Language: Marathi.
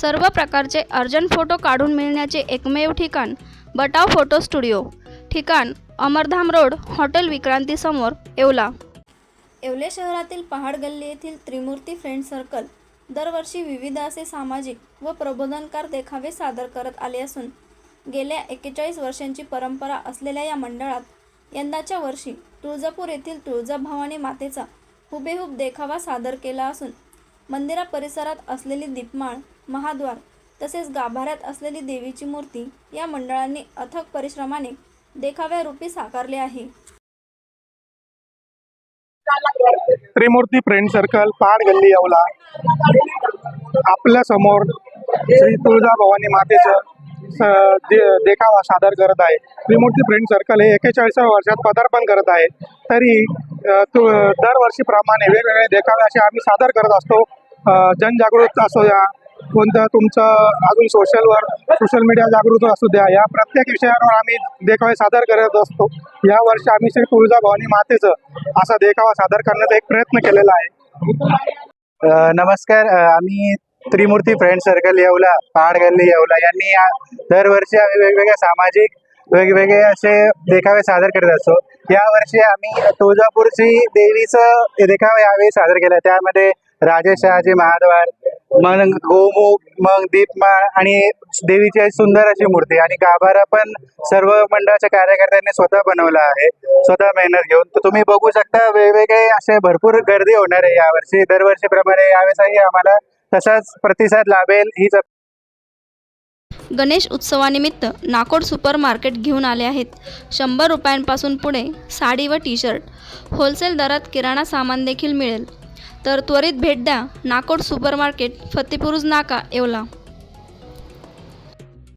सर्व प्रकारचे अर्जंट फोटो काढून मिळण्याचे एकमेव ठिकाण बटाव फोटो स्टुडिओ. ठिकाण अमरधाम रोड हॉटेल विक्रांतीसमोर येवला. येवले शहरातील पहाड गल्ली येथील त्रिमूर्ती फ्रेंड सर्कल दरवर्षी विविध असे सामाजिक व प्रबोधनकार देखावे सादर करत आले असून गेल्या एक्केचाळीस वर्षांची परंपरा असलेल्या या मंडळात यंदाच्या वर्षी तुळजापूर येथील तुळजाभवानी मातेचा हुबेहूब देखावा सादर केला असून मंदिरा परिसरात असलेली दीपमाळ महाद्वार तसेच गाभाऱ्यात असलेली देवीची मूर्ती या मंडळांनी अथक परिश्रमाने देखाव्यारूपी साकारले आहे. त्रिमूर्ती फ्रेंड सर्कल पहाड गल्ली येवला. आपल्यासमोर श्री तुळजाभवानी मातेचं देखावा सादर करत आहे. त्रिमूर्ती फ्रेंड सर्कल हे एकेचाळीसाव्या वर्षात पदार्पण करत आहे. तरी दरवर्षीप्रमाणे वेगवेगळे देखावे असे आम्ही सादर करत असतो. जनजागृतता जनजागृत असू द्या कोणतं तुमचं अजून सोशलवर सोशल मीडिया जागृत असू द्या या प्रत्येक विषयावर आम्ही देखावे सादर करत असतो. या वर्षी आम्ही श्री तुळजाभवानी मातेचं असा देखावा सादर करण्याचा एक प्रयत्न केलेला आहे. नमस्कार आम्ही त्रिमूर्ती फ्रेंड सर्कल येवला पहाड गल्ली येवला. यांनी दरवर्षी आम्ही वेगवेगळ्या सामाजिक वेगवेगळे असे देखावे सादर करत असतो. यावर्षी आम्ही तुळजापूरची देवीचं देखावा यावेळी सादर केला. त्यामध्ये राजेशहाजी महाद्वार मग गोमुख मग दीपमाळ आणि देवीची सुंदर अशी मूर्ती. आणि गाभारा पण सर्व मंडळाच्या कार्यकर्त्यांनी स्वतः बनवला आहे. स्वतः मेहनत घेऊन. तर तुम्ही बघू शकता वेगवेगळे असे भरपूर गर्दी होणार आहे यावर्षी. दरवर्षीप्रमाणे यावेळेसही आम्हाला तसाच प्रतिसाद लाभेल. हीच गणेश उत्सवानिमित्त नाकोड सुपर मार्केट घेऊन आले आहेत. शंभर रुपयांपासून पुढे साडी व टी शर्ट होलसेल दरात किराणा सामान देखील मिळेल. तर त्वरित भेट द्या. नाकोड सुपर मार्केट फतेपुरुज नाका येवला.